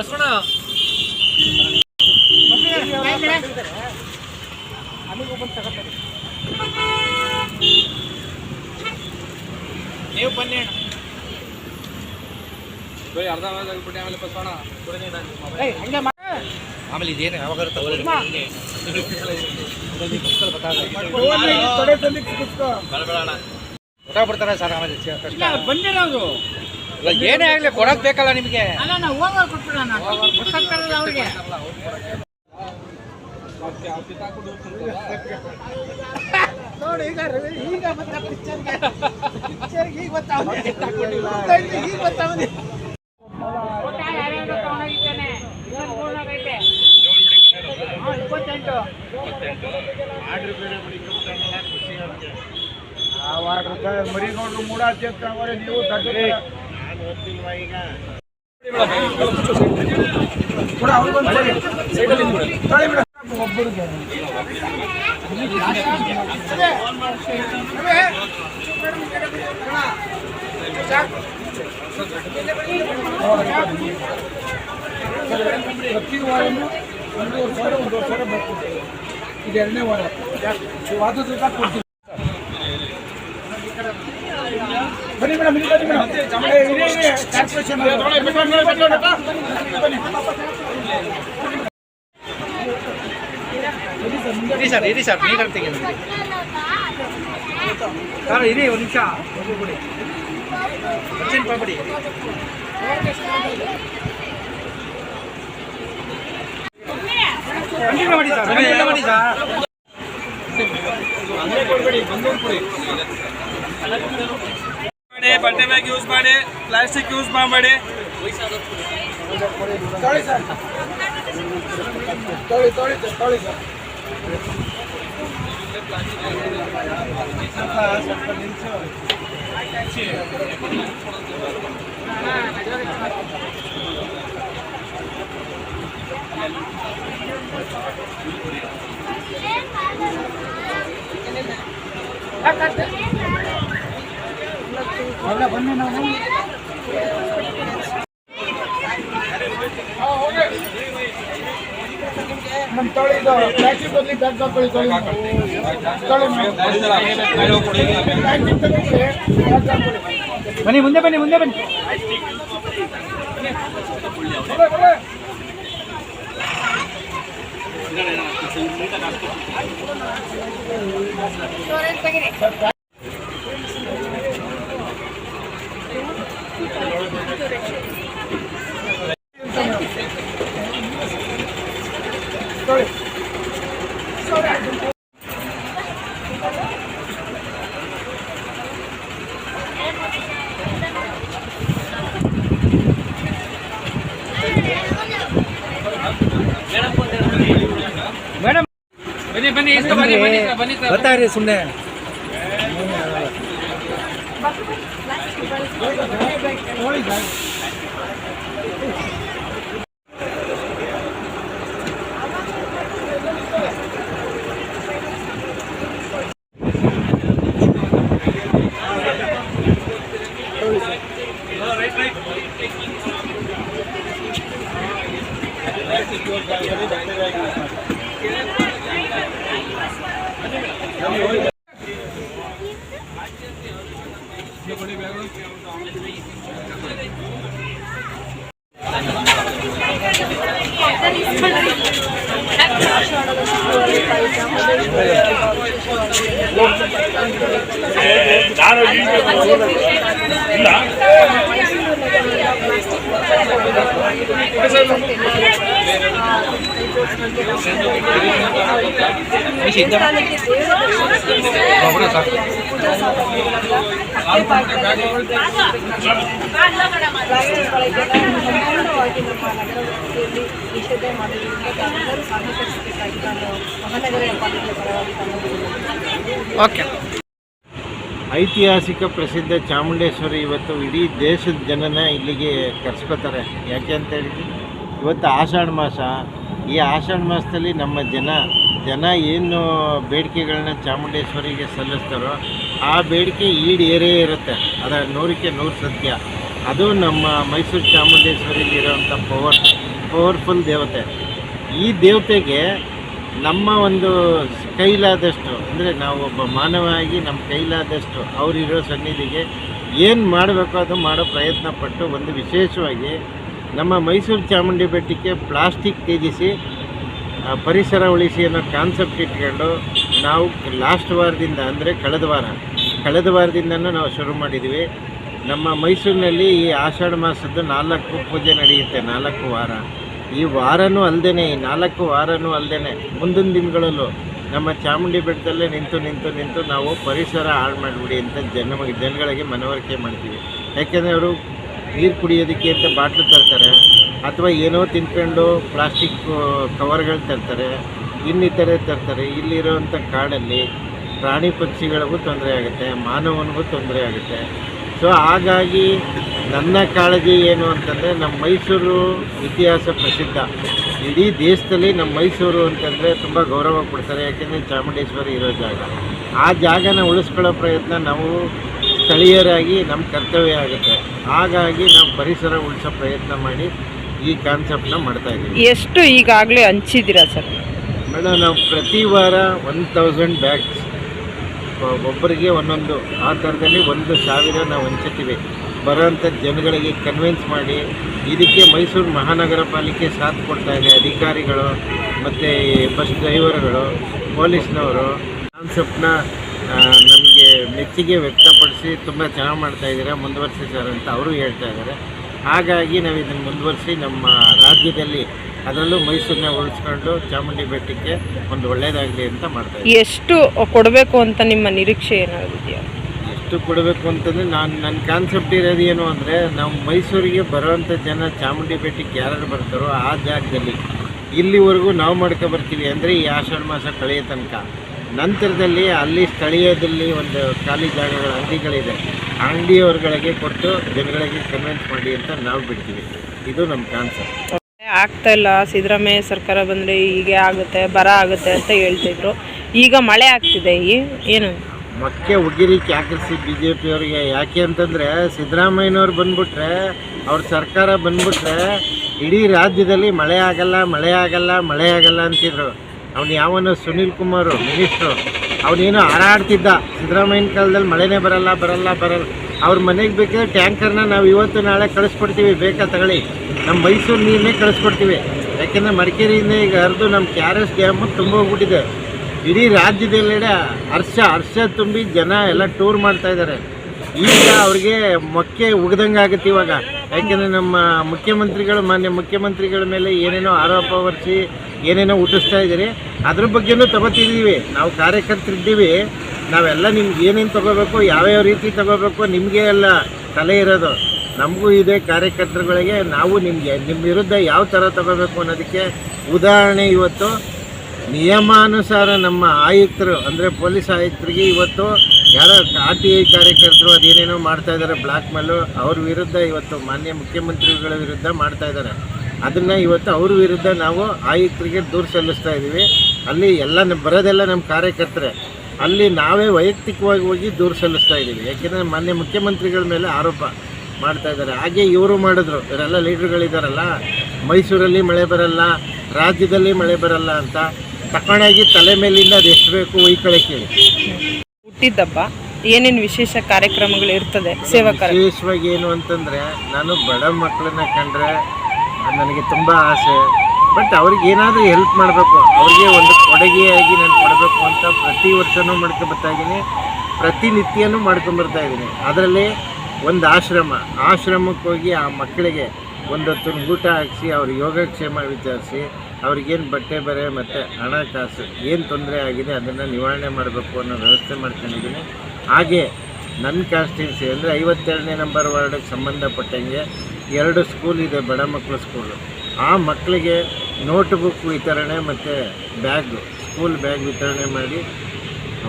ಬಸವಣ್ಣ. ನೀವು ಬನ್ನಿ ಅರ್ಧ ಅರ್ಧ ಆಮೇಲೆ ಬಸವಣ್ಣ. ಆಮೇಲೆ ಇದೇನು ಯಾವಾಗ ಬರ್ತಾರೆ ಸರ್ ಆಮೇಲೆ ಕಷ್ಟ. ಬಂದಿರೋದು. ಇಲ್ಲ, ಏನೇ ಆಗ್ಲಿ ಕೊಡಕ್ ಬೇಕಲ್ಲ ನಿಮಗೆ. ಅಲ್ಲ ನಾವು ಹೋಗೋರು ಕೊಟ್ಬಿಡೋಣ. ಅವ್ರಿಗೆ. ನೋಡಿ ಈಗ ಈಗ ಬಂದ ಪಿಕ್ಚರ್ಗೆ ಪಿಕ್ಚರ್ಗೆ ಈಗ ಬರ್ತಾವ ಈಗ ಬರ್ತಾವ ಇಪ್ಪತ್ತೆಂಟು ಮರಿಗೌಡರು ಮೂಡಾತಿ ಅಂತ ಅವರೇ ನೀವು ತಗ್ಗರೆ ಪ್ರತಿ ವಾರನೂ ಒಂದೂವರೆ ಸಾವಿರ ಒಂದೂವರೆ ಸಾವಿರ ಬರ್ತೀವಿ ಇದು ಎರಡನೇ ವಾರ ಅದು ದುಡ್ಡು ಕೊಡ್ತೀವಿ ಬನ್ನಿ ಮೇಡಮ್ ಇಲ್ಲಿ ಬನ್ನಿ ಮೇಡಮ್. ಇರಿ, ಕಾರ್ಪೊರೇಷನ್ ಸರ್ ಇರಿ ಸರ್ ನೀರು ತೆಗೆದು ಸರ್ ಇರಿ ಒಂದು ನಿಮಿಷ. ಹೋಗ್ಬಿಡಿ ಅರ್ಜೆಂಟ್ ಮಾಡ್ಬಿಡಿ ಕಂಟಿನ್ಯೂ ಮಾಡಿ ಸರ್. ಕಂಟಿನ್ಯೂ ಮಾಡಿ ಸರ್. ಮಾಡಿ ಬಟ್ಟೆ ಬ್ಯಾಗ್ ಯೂಸ್ ಮಾಡಿ ಪ್ಲಾಸ್ಟಿಕ್ ಯೂಸ್ ಮಾಡಬೇಡಿ ತೊಳಿ ಸರ್ ತೊಳಿ ತೊಳಿ ಸರ್ ತೊಳಿ ಸರ್ ಎಲ್ಲ ಬನ್ನಿ ನಾವು. ನಮ್ಮ ತೊಳಿ ಇದು ಪ್ಲಾಸ್ಟಿಕ್ ಬದಲಿ ಬ್ಯಾಗ್ ತೊಳಿ. ತೊಳಿ ಪ್ಲಾಸ್ಟಿಕ್ ತೆಗೆದು ಬನ್ನಿ ಮುಂದೆ ಬನ್ನಿ ಮುಂದೆ ಬನ್ನಿ. ಬರೇ, ಮೇಡಮ್ ಬನ್ನಿ ಬನ್ನಿ ಇಸ್ಕೊ ಬನ್ನಿ ಬನ್ನಿ ಸರ್, ಬನ್ನಿ ಸರ್ ಬರ್ತಾ ಇರಿ ಸುಮ್ಮನೆ ತೊಳಿ ಸರ್ ಸಂಪೂರ್ಣವಾಗಿ ನಿಷೇಧ ಮಾಡೋದ್ರಿಂದ ತಾವೆಲ್ಲರೂ ಸಹಕರಿಸಬೇಕಾಗಿ ನಾನು ಮಹಾನಗರ ಪಾಲಿಕೆ ಪರವಾಗಿ ತಮ್ಮಲ್ಲಿ ಓಕೆ ಐತಿಹಾಸಿಕ ಪ್ರಸಿದ್ಧ ಚಾಮುಂಡೇಶ್ವರಿ ಇವತ್ತು ಇಡೀ ದೇಶದ ಜನನ ಇಲ್ಲಿಗೆ ಕರ್ಸ್ಕೊತಾರೆ. ಯಾಕೆ ಅಂತ ಹೇಳಿದ್ರೆ, ಇವತ್ತು ಆಷಾಢ ಮಾಸ. ಈ ಆಷಾಢ ಮಾಸದಲ್ಲಿ ನಮ್ಮ ಜನ ಜನ ಏನು ಬೇಡಿಕೆಗಳನ್ನ ಚಾಮುಂಡೇಶ್ವರಿಗೆ ಸಲ್ಲಿಸ್ತಾರೋ ಆ ಬೇಡಿಕೆ ಈಡೇರೇ ಇರುತ್ತೆ. ಅದರ ನೂರಕ್ಕೆ ನೂರು ಸತ್ಯ. ಅದು ನಮ್ಮ ಮೈಸೂರು ಚಾಮುಂಡೇಶ್ವರಿಲಿರೋಂಥ ಪವರ್, ಪವರ್ಫುಲ್ ದೇವತೆ. ಈ ದೇವತೆಗೆ ನಮ್ಮ ಒಂದು ಕೈಲಾದಷ್ಟು, ಅಂದರೆ ನಾವು ಒಬ್ಬ ಮಾನವಾಗಿ ನಮ್ಮ ಕೈಲಾದಷ್ಟು ಅವರಿರೋ ಸನ್ನಿಧಿಗೆ ಏನು ಮಾಡಬೇಕು ಅದು ಮಾಡೋ ಪ್ರಯತ್ನ ಪಟ್ಟು ಒಂದು ವಿಶೇಷವಾಗಿ ನಮ್ಮ ಮೈಸೂರು ಚಾಮುಂಡಿ ಬೆಟ್ಟಕ್ಕೆ ಪ್ಲಾಸ್ಟಿಕ್ ತ್ಯಜಿಸಿ ಪರಿಸರ ಉಳಿಸಿ ಅನ್ನೋ ಕಾನ್ಸೆಪ್ಟ್ ಇಟ್ಕೊಂಡು ನಾವು ಲಾಸ್ಟ್ ವಾರದಿಂದ, ಅಂದರೆ ಕಳೆದ ವಾರ, ಕಳೆದ ವಾರದಿಂದನೂ ನಾವು ಶುರು ಮಾಡಿದ್ದೀವಿ ನಮ್ಮ ಮೈಸೂರಿನಲ್ಲಿ ಈ ಆಷಾಢ ಮಾಸದ್ದು ನಾಲ್ಕು ಪೂಜೆ ನಡೆಯುತ್ತೆ, ನಾಲ್ಕು ವಾರ. ಈ ವಾರನೂ ಅಲ್ಲದೇ ಈ ನಾಲ್ಕು ವಾರನೂ ಅಲ್ಲದೆ ಮುಂದಿನ ದಿನಗಳಲ್ಲೂ ನಮ್ಮ ಚಾಮುಂಡಿ ಬೆಟ್ಟದಲ್ಲೇ ನಿಂತು ನಿಂತು ನಿಂತು ನಾವು ಪರಿಸರ ಹಾಳು ಮಾಡಿಬಿಡಿ ಅಂತ ಜನ ಜನಗಳಿಗೆ ಮನವರಿಕೆ ಮಾಡ್ತೀವಿ. ಯಾಕೆಂದರೆ ಅವರು ನೀರು ಕುಡಿಯೋದಕ್ಕೆ ಅಂತ ಬಾಟ್ಲು ತರ್ತಾರೆ, ಅಥವಾ ಏನೋ ತಿನ್ಕೊಂಡು ಪ್ಲಾಸ್ಟಿಕ್ ಕವರ್ಗಳು ತರ್ತಾರೆ, ಇನ್ನಿತರೆ ತರ್ತಾರೆ. ಇಲ್ಲಿರೋವಂಥ ಕಾಡಲ್ಲಿ ಪ್ರಾಣಿ ಪಕ್ಷಿಗಳಿಗೂ ತೊಂದರೆ ಆಗುತ್ತೆ, ಮಾನವನಿಗೂ ತೊಂದರೆ ಆಗುತ್ತೆ. ಸೊ ಹಾಗಾಗಿ ನನ್ನ ಕಾಳಜಿ ಏನು ಅಂತಂದರೆ ನಮ್ಮ ಮೈಸೂರು ಇತಿಹಾಸ ಪ್ರಸಿದ್ಧ. ಇಡೀ ದೇಶದಲ್ಲಿ ನಮ್ಮ ಮೈಸೂರು ಅಂತಂದರೆ ತುಂಬ ಗೌರವ ಕೊಡ್ತಾರೆ ಯಾಕೆಂದರೆ ಚಾಮುಂಡೇಶ್ವರಿ ಇರೋ ಜಾಗ. ಆ ಜಾಗನ ಉಳಿಸ್ಕೊಳ್ಳೋ ಪ್ರಯತ್ನ ನಾವು ಸ್ಥಳೀಯರಾಗಿ ನಮ್ಮ ಕರ್ತವ್ಯ ಆಗುತ್ತೆ. ಹಾಗಾಗಿ ನಾವು ಪರಿಸರ ಉಳಿಸೋ ಪ್ರಯತ್ನ ಮಾಡಿ ಈ ಕಾನ್ಸೆಪ್ಟ್ನ ಮಾಡ್ತಾ ಇದ್ದೀವಿ. ಎಷ್ಟು ಈಗಾಗಲೇ ಹಂಚಿದ್ದೀರಾ ಸರ್? ಮೇಡಮ್ ನಾವು ಪ್ರತಿ ವಾರ ಒನ್ ತೌಸಂಡ್ ಬ್ಯಾಗ್ಸ್ ಒಬ್ಬರಿಗೆ ಒಂದೊಂದು ಆ ಥರದಲ್ಲಿ ಒಂದು ಸಾವಿರ ನಾವು ಹಂಚುತ್ತೀವಿ ಬರೋಂಥ ಜನಗಳಿಗೆ ಕನ್ವಿನ್ಸ್ ಮಾಡಿ, ಇದಕ್ಕೆ ಮೈಸೂರು ಮಹಾನಗರ ಪಾಲಿಕೆ ಸಾಥ್ ಕೊಡ್ತಾ ಇದೆ. ಅಧಿಕಾರಿಗಳು ಮತ್ತು ಬಸ್ ಡ್ರೈವರ್ಗಳು ಪೊಲೀಸ್ನವರು. ಕಾನ್ಸೆಪ್ಟ್ನ ನಮಗೆ ಮೆಚ್ಚುಗೆ ವ್ಯಕ್ತಪಡಿಸಿ ತುಂಬ ಚೆನ್ನಾಗಿ ಮಾಡ್ತಾ ಇದ್ದೀರಾ, ಮುಂದುವರಿಸಿ ಸರ್ ಅಂತ ಅವರು ಹೇಳ್ತಾ ಇದ್ದಾರೆ. ಹಾಗಾಗಿ ನಾವು ಇದನ್ನು ಮುಂದುವರಿಸಿ ನಮ್ಮ ರಾಜ್ಯದಲ್ಲಿ ಅದರಲ್ಲೂ ಮೈಸೂರನ್ನ ಉಳಿಸ್ಕೊಂಡು ಚಾಮುಂಡಿ ಬೆಟ್ಟಕ್ಕೆ ಒಂದು ಒಳ್ಳೆಯದಾಗಲಿ ಅಂತ ಮಾಡ್ತಾ ಇದ್ದೀವಿ ಎಷ್ಟು ಕೊಡಬೇಕು ಅಂತ ನಿಮ್ಮ ನಿರೀಕ್ಷೆ ಏನಾಗಿದೆಯಾ? ಎಷ್ಟು ಕೊಡಬೇಕು ಅಂತಂದರೆ ನಾನು ನನ್ನ ಕಾನ್ಸೆಪ್ಟ್ ಇರೋದು ಏನು ಅಂದರೆ ನಾವು ಮೈಸೂರಿಗೆ ಬರೋವಂಥ ಜನ ಚಾಮುಂಡಿ ಬೆಟ್ಟಕ್ಕೆ ಯಾರು ಬರ್ತಾರೋ ಆ ಜಾಗದಲ್ಲಿ ಇಲ್ಲಿವರೆಗೂ ನಾವು ಮಾಡ್ಕೊ ಬರ್ತೀವಿ ಅಂದರೆ ಈ ಆಷಾಢ ಮಾಸ ಕಳೆಯ ತನಕ. ನಂತರದಲ್ಲಿ ಅಲ್ಲಿ ಸ್ಥಳೀಯದಲ್ಲಿ ಒಂದು ಖಾಲಿ ಜಾಗಗಳ ಅಂಗಡಿಗಳಿದೆ. ಆ ಅಂಗಡಿಯವ್ರಗಳಿಗೆ ಕೊಟ್ಟು ಜನಗಳಿಗೆ ಕನ್ವಿನ್ಸ್ ಮಾಡಿ ಅಂತ ನಾವು ಬಿಡ್ತೀವಿ. ಇದು ನಮ್ಮ ಕಾನ್ಸೆಪ್ಟ್ ಆಗ್ತಾ ಇಲ್ಲ. ಸಿದ್ದರಾಮಯ್ಯ ಸರ್ಕಾರ ಬಂದರೆ ಹೀಗೆ ಆಗುತ್ತೆ, ಬರ ಆಗುತ್ತೆ ಅಂತ ಹೇಳ್ತಿದ್ರು. ಈಗ ಮಳೆ ಆಗ್ತಿದೆ. ಈ ಏನು? ಮಕ್ಕೆ ಉಗಿರಿಕೆ ಹಾಕಿಸಿ ಬಿ ಜೆ ಪಿಯವ್ರಿಗೆ ಯಾಕೆ ಅಂತಂದರೆ ಸಿದ್ದರಾಮಯ್ಯನವ್ರು ಬಂದ್ಬಿಟ್ರೆ, ಅವ್ರ ಸರ್ಕಾರ ಬಂದ್ಬಿಟ್ರೆ ಇಡೀ ರಾಜ್ಯದಲ್ಲಿ ಮಳೆ ಆಗಲ್ಲ ಮಳೆ ಆಗಲ್ಲ ಮಳೆ ಆಗಲ್ಲ ಅಂತಿದ್ರು. ಅವನು ಯಾವನು ಸುನೀಲ್ ಕುಮಾರು, ಮಿನಿಸ್ಟ್ರು, ಅವನೇನು ಹಾರಾಡ್ತಿದ್ದ. ಸಿದ್ದರಾಮಯ್ಯನ ಕಾಲದಲ್ಲಿ ಮಳೆನೇ ಬರಲ್ಲ ಬರಲ್ಲ ಬರಲ್ಲ. ಅವ್ರ ಮನೆಗೆ ಬೇಕಾದ್ರೆ ಟ್ಯಾಂಕರ್ನ ನಾವು ಇವತ್ತು ನಾಳೆ ಕಳಿಸ್ಕೊಡ್ತೀವಿ. ಬೇಕಾ ತಗೊಳ್ಳಿ. ನಮ್ಮ ಮೈಸೂರು ನೀರನ್ನೇ ಕಳಿಸ್ಕೊಡ್ತೀವಿ. ಯಾಕೆಂದರೆ ಮಡಿಕೇರಿಯಿಂದ ಈಗ ಹರಿದು ನಮ್ಮ ಕೆ ಆರ್ ಎಸ್ ಡ್ಯಾಮು ತುಂಬ ಹೋಗ್ಬಿಟ್ಟಿದೆ. ಇಡೀ ರಾಜ್ಯದೆಲ್ಲೆಡೆ ಹರ್ಷ ಹರ್ಷ ತುಂಬಿ ಜನ ಎಲ್ಲ ಟೂರ್ ಮಾಡ್ತಾ ಇದ್ದಾರೆ. ಈಗ ಅವ್ರಿಗೆ ಮೊಕ್ಕೆ ಉಗ್ದಂಗೆ ಆಗುತ್ತೆ ಇವಾಗ. ಯಾಕೆಂದರೆ ನಮ್ಮ ಮುಖ್ಯಮಂತ್ರಿಗಳು, ಮಾನ್ಯ ಮುಖ್ಯಮಂತ್ರಿಗಳ ಮೇಲೆ ಏನೇನೋ ಆರೋಪ ಹೊರಿಸಿ, ಏನೇನೋ ಹುಟ್ಟಿಸ್ತಾ ಇದ್ದೀರಿ. ಅದ್ರ ಬಗ್ಗೆನೂ ತಗೋತಿದ್ದೀವಿ. ನಾವು ಕಾರ್ಯಕರ್ತರಿದ್ದೀವಿ. ನಾವೆಲ್ಲ ನಿಮ್ಗೆ ಏನೇನು ತಗೋಬೇಕು, ಯಾವ್ಯಾವ ರೀತಿ ತಗೋಬೇಕು ನಿಮಗೆ ಎಲ್ಲ ತಲೆ ಇರೋದು. ನಮಗೂ ಇದೆ ಕಾರ್ಯಕರ್ತರುಗಳಿಗೆ. ನಾವು ನಿಮಗೆ ನಿಮ್ಮ ವಿರುದ್ಧ ಯಾವ ಥರ ತಗೋಬೇಕು ಅನ್ನೋದಕ್ಕೆ ಉದಾಹರಣೆ ಇವತ್ತು. ನಿಯಮಾನುಸಾರ ನಮ್ಮ ಆಯುಕ್ತರು, ಅಂದರೆ ಪೊಲೀಸ್ ಆಯುಕ್ತರಿಗೆ ಇವತ್ತು ಯಾರೋ ಆರ್ ಟಿ ಐ ಕಾರ್ಯಕರ್ತರು ಅದೇನೇನೋ ಮಾಡ್ತಾ ಇದ್ದಾರೆ ಬ್ಲ್ಯಾಕ್ ಮೇಲು, ಅವ್ರ ವಿರುದ್ಧ ಇವತ್ತು ಮಾನ್ಯ ಮುಖ್ಯಮಂತ್ರಿಗಳ ವಿರುದ್ಧ ಮಾಡ್ತಾ ಇದ್ದಾರೆ ಅದನ್ನು ಇವತ್ತು ಅವ್ರ ವಿರುದ್ಧ ನಾವು ಆಯುಕ್ತರಿಗೆ ದೂರು ಸಲ್ಲಿಸ್ತಾ ಇದ್ದೀವಿ. ಅಲ್ಲಿ ಎಲ್ಲ ಬರೋದೆಲ್ಲ ನಮ್ಮ ಕಾರ್ಯಕರ್ತರೆ. ಅಲ್ಲಿ ನಾವೇ ವೈಯಕ್ತಿಕವಾಗಿ ಹೋಗಿ ದೂರು ಸಲ್ಲಿಸ್ತಾ ಇದ್ದೀವಿ. ಯಾಕೆಂದರೆ ಮಾನ್ಯ ಮುಖ್ಯಮಂತ್ರಿಗಳ ಮೇಲೆ ಆರೋಪ ಮಾಡ್ತಾ ಇದ್ದಾರೆ. ಹಾಗೆ ಇವರು ಮಾಡಿದ್ರು. ಇವರೆಲ್ಲ ಲೀಡ್ರ್ಗಳಿದ್ದಾರಲ್ಲ ಮೈಸೂರಲ್ಲಿ ಮಳೆ ಬರಲ್ಲ, ರಾಜ್ಯದಲ್ಲಿ ಮಳೆ ಬರಲ್ಲ ಅಂತ. ತಕೊಂಡಾಗಿ ತಲೆ ಮೇಲಿಂದ ಅದು ಎಷ್ಟು ಬೇಕು ಒಯ್ಕೊಳಕ್ಕೆ ಹುಟ್ಟಿದ್ದಬ್ಬ ಏನೇನು ವಿಶೇಷ ಕಾರ್ಯಕ್ರಮಗಳು ಇರ್ತದೆ ಸೇವಾ ಕಾರ್ಯ ವಿಶೇಷವಾಗಿ ಏನು ಅಂತಂದರೆ ನಾನು ಬಡ ಮಕ್ಕಳನ್ನ ಕಂಡ್ರೆ ನನಗೆ ತುಂಬ ಆಸೆ. ಬಟ್ ಅವ್ರಿಗೆ ಏನಾದರೂ ಹೆಲ್ಪ್ ಮಾಡಬೇಕು ಅವ್ರಿಗೆ ಒಂದು ಕೊಡುಗೆಯಾಗಿ ನಾನು ಕೊಡಬೇಕು ಅಂತ ಪ್ರತಿ ವರ್ಷವೂ ಮಾಡ್ಕೊಂಬರ್ತಾ ಇದ್ದೀನಿ. ಪ್ರತಿನಿತ್ಯನೂ ಮಾಡ್ಕೊಂಬರ್ತಾ ಇದ್ದೀನಿ. ಅದರಲ್ಲಿ ಒಂದು ಆಶ್ರಮ ಆಶ್ರಮಕ್ಕೆ ಹೋಗಿ ಆ ಮಕ್ಕಳಿಗೆ ಒಂದು ಹೊತ್ತು ಊಟ ಹಾಕಿಸಿ ಅವ್ರ ಯೋಗಕ್ಷೇಮ ವಿಚಾರಿಸಿ ಅವ್ರಿಗೇನು ಬಟ್ಟೆ ಬರೆ ಮತ್ತು ಹಣಕಾಸು ಏನು ತೊಂದರೆ ಆಗಿದೆ ಅದನ್ನು ನಿವಾರಣೆ ಮಾಡಬೇಕು ಅನ್ನೋ ವ್ಯವಸ್ಥೆ ಮಾಡ್ಕೊಂಡಿದ್ದೀನಿ. ಹಾಗೆ ನನ್ನ ಕಾನ್ಸ್ಟಿಟ್ಯೂನ್ಸಿ ಅಂದರೆ ಐವತ್ತೆರಡನೇ ನಂಬರ್ ವಾರ್ಡಿಗೆ ಸಂಬಂಧಪಟ್ಟಂಗೆ ಎರಡು ಸ್ಕೂಲ್ ಇದೆ ಬಡ ಮಕ್ಕಳ ಸ್ಕೂಲು ಆ ಮಕ್ಕಳಿಗೆ ನೋಟ್ ಬುಕ್ ವಿತರಣೆ ಮತ್ತು ಬ್ಯಾಗ್ ಸ್ಕೂಲ್ ಬ್ಯಾಗ್ ವಿತರಣೆ ಮಾಡಿ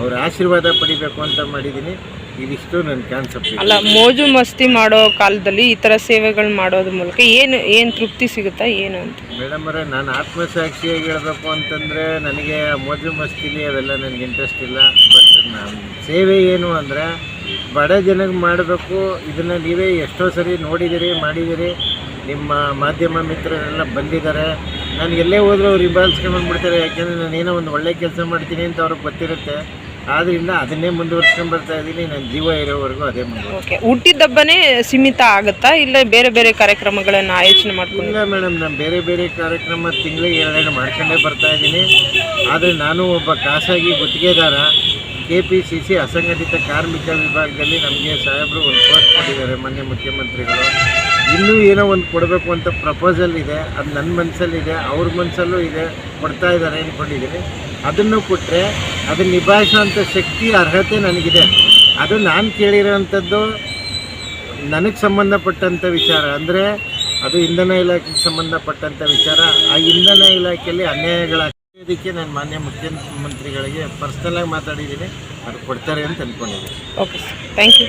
ಅವ್ರ ಆಶೀರ್ವಾದ ಪಡಿಬೇಕು ಅಂತ ಮಾಡಿದ್ದೀನಿ. ಇದಿಷ್ಟು ನನ್ನ ಕ್ಯಾನ್ಸರ್ ಅಲ್ಲ ಮೋಜು ಮಸ್ತಿ ಮಾಡೋ ಕಾಲದಲ್ಲಿ ಈ ಥರ ಸೇವೆಗಳು ಮಾಡೋದ್ರ ಮೂಲಕ ಏನು ಏನು ತೃಪ್ತಿ ಸಿಗುತ್ತಾ ಏನು ಅಂತ? ಮೇಡಮ್ ಅವರೇ ನಾನು ಆತ್ಮಸಾಕ್ಷಿಯಾಗಿ ಹೇಳಬೇಕು ಅಂತಂದರೆ ನನಗೆ ಮೋಜು ಮಸ್ತಿಲಿ ಅವೆಲ್ಲ ನನಗೆ ಇಂಟ್ರೆಸ್ಟ್ ಇಲ್ಲ. ಬಟ್ ನಾನು ಸೇವೆ ಏನು ಅಂದರೆ ಬಡ ಜನಕ್ಕೆ ಮಾಡಬೇಕು. ಇದನ್ನು ನೀವೇ ಎಷ್ಟೋ ಸರಿ ನೋಡಿದ್ದೀರಿ ಮಾಡಿದ್ದೀರಿ ನಿಮ್ಮ ಮಾಧ್ಯಮ ಮಿತ್ರರೆಲ್ಲ ಬಂದಿದ್ದಾರೆ. ನಾನು ಎಲ್ಲೇ ಹೋದರೂ ಅವ್ರು ಹಿಂಬಾಲಿಸ್ಕೊಂಡು ಬಂದ್ಬಿಡ್ತಾರೆ. ಯಾಕೆಂದರೆ ನಾನು ಏನೋ ಒಂದು ಒಳ್ಳೆ ಕೆಲಸ ಮಾಡ್ತೀನಿ ಅಂತ ಅವ್ರಿಗೆ ಗೊತ್ತಿರುತ್ತೆ. ಆದ್ದರಿಂದ ಅದನ್ನೇ ಮುಂದುವರ್ಸ್ಕೊಂಡ್ ಬರ್ತಾ ಇದ್ದೀನಿ. ನನ್ನ ಜೀವ ಇರೋವರೆಗೂ ಅದೇ ಮುಂದುವರ್ಸ್ತೀನಿ. ಓಕೆ ಹುಟ್ಟಿದಬ್ಬನೇ ಸೀಮಿತ ಆಗುತ್ತಾ? ಇಲ್ಲ ಬೇರೆ ಬೇರೆ ಕಾರ್ಯಕ್ರಮಗಳನ್ನು ಆಯೋಜನೆ ಮಾಡ್ಕೊಂಡು? ಇಲ್ಲ ಮೇಡಮ್ ನಾನು ಬೇರೆ ಬೇರೆ ಕಾರ್ಯಕ್ರಮ ತಿಂಗಳಿಗೆ ಎರಡೆರಡು ಮಾಡ್ಕೊಂಡೇ ಬರ್ತಾ ಇದ್ದೀನಿ. ಆದರೆ ನಾನು ಒಬ್ಬ ಖಾಸಗಿ ಗುತ್ತಿಗೆದಾರ. ಕೆ ಪಿ ಸಿ ಸಿ ಅಸಂಘಟಿತ ಕಾರ್ಮಿಕ ವಿಭಾಗದಲ್ಲಿ ನಮಗೆ ಸಾಹೇಬರು ಒಂದು ಪೋಸ್ಟ್ ಕೊಟ್ಟಿದ್ದಾರೆ ಮಾನ್ಯ ಮುಖ್ಯಮಂತ್ರಿಗಳು. ಇನ್ನೂ ಏನೋ ಒಂದು ಕೊಡಬೇಕು ಅಂತ ಪ್ರಪೋಸಲ್ ಇದೆ, ಅದು ನನ್ನ ಮನಸ್ಸಲ್ಲಿದೆ ಅವ್ರ ಮನಸ್ಸಲ್ಲೂ ಇದೆ, ಕೊಡ್ತಾ ಇದ್ದಾರೆ ಅಂದ್ಕೊಂಡಿದ್ದೀನಿ ಅದನ್ನು ಕೊಟ್ಟರೆ ಅದು ನಿಭಾಯಿಸೋಂಥ ಶಕ್ತಿ, ಅರ್ಹತೆ ನನಗಿದೆ. ಅದು ನಾನು ಕೇಳಿರೋವಂಥದ್ದು ನನಗೆ ಸಂಬಂಧಪಟ್ಟಂಥ ವಿಚಾರ. ಅಂದರೆ ಅದು ಇಂಧನ ಇಲಾಖೆಗೆ ಸಂಬಂಧಪಟ್ಟಂಥ ವಿಚಾರ. ಆ ಇಂಧನ ಇಲಾಖೆಯಲ್ಲಿ ಅನ್ಯಾಯಗಳಾಗೋದಕ್ಕೆ ನಾನು ಮಾನ್ಯ ಮುಖ್ಯಮಂತ್ರಿಗಳಿಗೆ ಪರ್ಸ್ನಲಾಗಿ ಮಾತಾಡಿದ್ದೀನಿ. ಅದು ಕೊಡ್ತಾರೆ ಅಂತ ಅಂದ್ಕೊಂಡಿದ್ದೀನಿ okay thank you